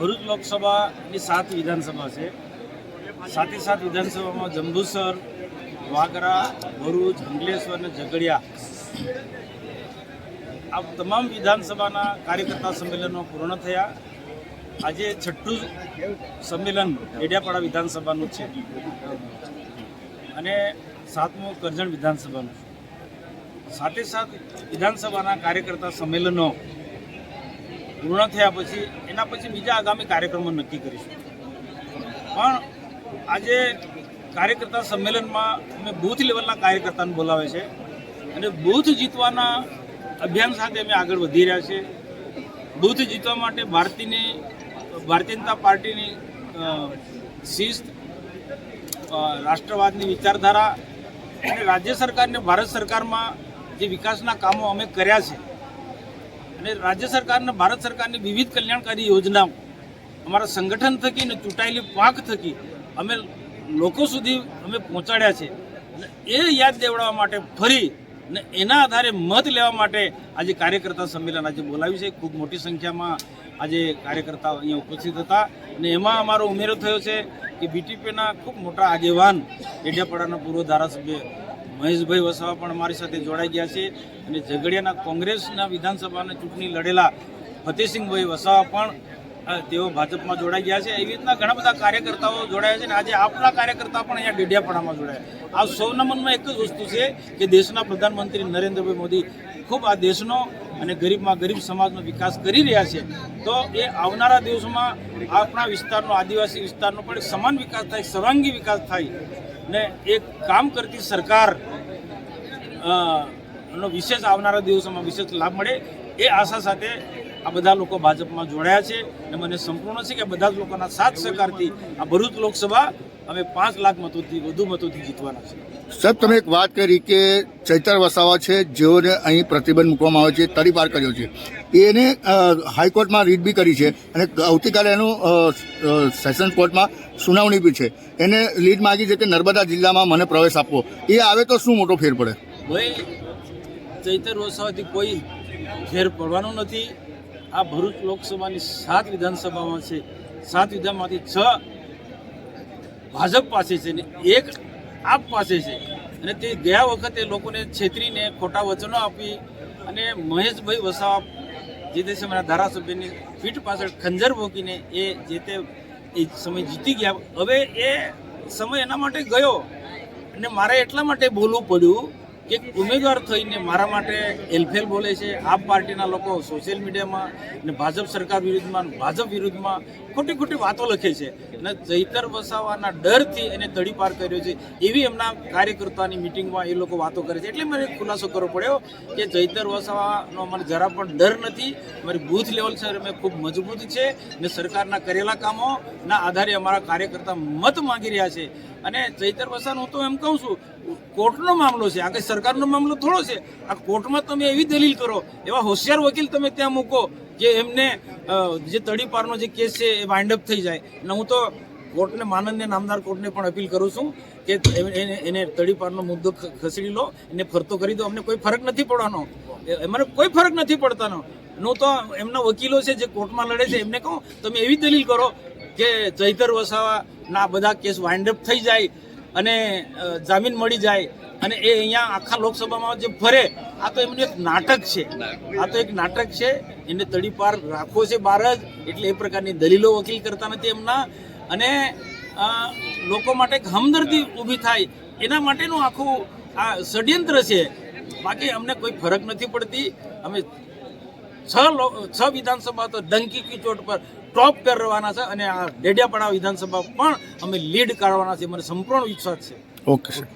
ભરૂચ લોકસભાની સાત વિધાનસભા છે. સાથે સાત વિધાનસભામાં જંબુસર, વાગરા, ભરૂચ અંગલેશ્વર અને ઝઘડિયા. આ તમામ વિધાનસભાના કાર્યકર્તા સંમેલનો પૂર્ણ થયા. આજે છઠ્ઠું સંમેલન ડેડિયાપાડા વિધાનસભાનું છે. અને સાતમું કરજણ વિધાનસભાનું સાથે સાત વિધાનસભાના કાર્યકર્તા સંમેલનો પૂર્ણ થયા પછી, એના પછી બીજા આગામી કાર્યક્રમો નક્કી કરીશું. પણ આજે કાર્યકર્તા સંમેલનમાં અમે બૂથ લેવલના કાર્યકર્તાને બોલાવે છે અને બૂથ જીતવાના અભિયાન સાથે અમે આગળ વધી રહ્યા છીએ. બૂથ જીતવા માટે ભારતીયની ભારતીય જનતા પાર્ટીની શિસ્ત રાષ્ટ્રવાદની વિચારધારા અને રાજ્ય સરકારને ભારત સરકારમાં જે વિકાસના કામો અમે કર્યા છે અને રાજ્ય સરકારને ભારત સરકારની વિવિધ કલ્યાણકારી યોજનાઓ, અમારા સંગઠન થકી અને ચૂંટાયેલી પાંખ થકી અમે લોકો સુધી અમે પહોંચાડ્યા છે. અને એ યાદ દેવડાવવા માટે ફરી ને એના આધારે મત લેવા માટે આજે કાર્યકર્તા સંમેલન આજે બોલાવ્યું છે. ખૂબ મોટી સંખ્યામાં આજે કાર્યકર્તાઓ અહીંયા ઉપસ્થિત હતા અને એમાં અમારો ઉમેરો થયો છે કે બીટીપીના ખૂબ મોટા આગેવાન ડેડિયાપાડાના પૂર્વ ધારાસભ્ય મહેશભાઈ વસાવા પણ અમારી સાથે જોડાઈ ગયા છે અને ઝઘડિયાના કોંગ્રેસના વિધાનસભાની ચૂંટણી લડેલા ફતેહસિંહભાઈ વસાવા પણ તેઓ ભાજપમાં જોડાઈ ગયા છે. એવી રીતના ઘણા બધા કાર્યકર્તાઓ જોડાયા છે અને આજે આપના કાર્યકર્તા પણ અહીંયા ડેડિયાપાડામાં જોડાયા. આ સૌના મનમાં એક જ વસ્તુ છે કે દેશના પ્રધાનમંત્રી નરેન્દ્રભાઈ મોદી ખૂબ આ દેશનો અને ગરીબમાં ગરીબ સમાજનો વિકાસ કરી રહ્યા છે. તો એ આવનારા દિવસોમાં આપણા વિસ્તારનો આદિવાસી વિસ્તારનો પણ સમાન વિકાસ થાય, સર્વાંગી વિકાસ થાય ને એક કામ કરતી સરકાર નો વિશેષ આવનારા દિવસોમાં વિશેષ લાભ મળે એ આશા સાથે આ બધા લોકો ભાજપમાં જોડાયા છે અને મને સંપૂર્ણ છે કે બધા જ લોકોના સાથ સહકારથી આ ભરૂચ લોકસભા અમે પાંચ લાખ મતોથી વધુ મતોથી જીતવાના છે સાહેબ, તમે એક વાત કરી કે ચૈતર વસાવા છે, જેઓને અહીં પ્રતિબંધ મૂકવામાં આવે છે તડીપાર કર્યો છે. એને હાઈકોર્ટમાં રીટ બી કરી છે અને આવતીકાલે એનું સેશન કોર્ટમાં સુનાવણી બી છે. એને લીડ માગી છે કે નર્મદા જિલ્લામાં મને પ્રવેશ આપવો. એ આવે તો શું મોટો ફેર પડે? ભાઈ, ચૈતર વસાવાથી કોઈ ફેર પડવાનો નથી. આ ભરૂચ લોકસભાની સાત વિધાનસભામાં છે. સાત વિધાનમાંથી છ ભાજપ પાસે છે ને એક આપ પાસે છે. અને તે ગયા વખતે લોકોને છેતરીને ખોટા વચનો આપી અને મહેશભાઈ વસાવા જે તે સમયના ધારાસભ્યની પીઠ પાછળ ખંજર ભોગીને એ જે તે એ સમય જીતી ગયા. હવે એ સમય એના માટે ગયો. અને મારે એટલા માટે બોલવું પડ્યું કે ઉમેદવાર થઈને મારા માટે એલફેલ બોલે છે. આપ પાર્ટીના લોકો સોશિયલ મીડિયામાં ને ભાજપ સરકાર વિરુદ્ધમાં ભાજપ વિરુદ્ધમાં ખોટી ખોટી વાતો લખે છે. અને જૈતર વસાવાના ડરથી એને તડીપાર કર્યો છે. એવી એમના કાર્યકર્તાની મિટિંગમાં એ લોકો વાતો કરે છે. એટલે મને ખુલાસો કરવો પડ્યો કે જૈતર વસાવાનો મને જરા પણ ડર નથી. મારી બૂથ લેવલ છે. અમે ખૂબ મજબૂત છે. ને સરકારના કરેલા કામોના આધારે અમારા કાર્યકર્તા મત માંગી રહ્યા છે. અને ચૈતર વસાન, હું તો એમ કહું છું, કોર્ટનો મામલો છે, આ કંઈ સરકારનો મામલો થોડો છે. આ કોર્ટમાં તમે એવી દલીલ કરો, એવા હોશિયાર વકીલ તમે ત્યાં મૂકો કે એમને જે તડીપારનો જે કેસ છે, એ વાઇન્ડ અપ થઈ જાય. અને હું તો કોર્ટને, માનનીય નામદાર કોર્ટને પણ અપીલ કરું છું કે એને એને તડીપારનો મુદ્દો ખસેડી લો, એને ફરતો કરી દો. અમને કોઈ ફરક નથી પડવાનો. મને કોઈ ફરક નથી પડતાનો. હું તો એમના વકીલો છે, જે કોર્ટમાં લડે છે, એમને કહું, તમે એવી દલીલ કરો કે ચૈતર વસાવાના બધા કેસ વાઇન્ડ અપ થઈ જાય અને જામીન મળી જાય અને એ અહીંયા આખા લોકસભામાં જે ફરે, આ તો એમનું એક નાટક છે. આ તો એક નાટક છે. એને તડીપાર રાખવો છે બહાર જ, એટલે એ પ્રકારની દલીલો વકીલ કરતા નથી એમના. અને લોકો માટે એક હમદર્દી ઊભી થાય, એના માટેનું આખું આ ષડયંત્ર છે. બાકી અમને કોઈ ફરક નથી પડતી. અમે છ છ વિધાનસભા તો ડંકી કી ચોટ પર ટોપ કરવાના છે અને આ ડેડિયાપાડા વિધાનસભા પણ અમે લીડ કાઢવાના છે. મને સંપૂર્ણ વિશ્વાસ છે. Okay, sir.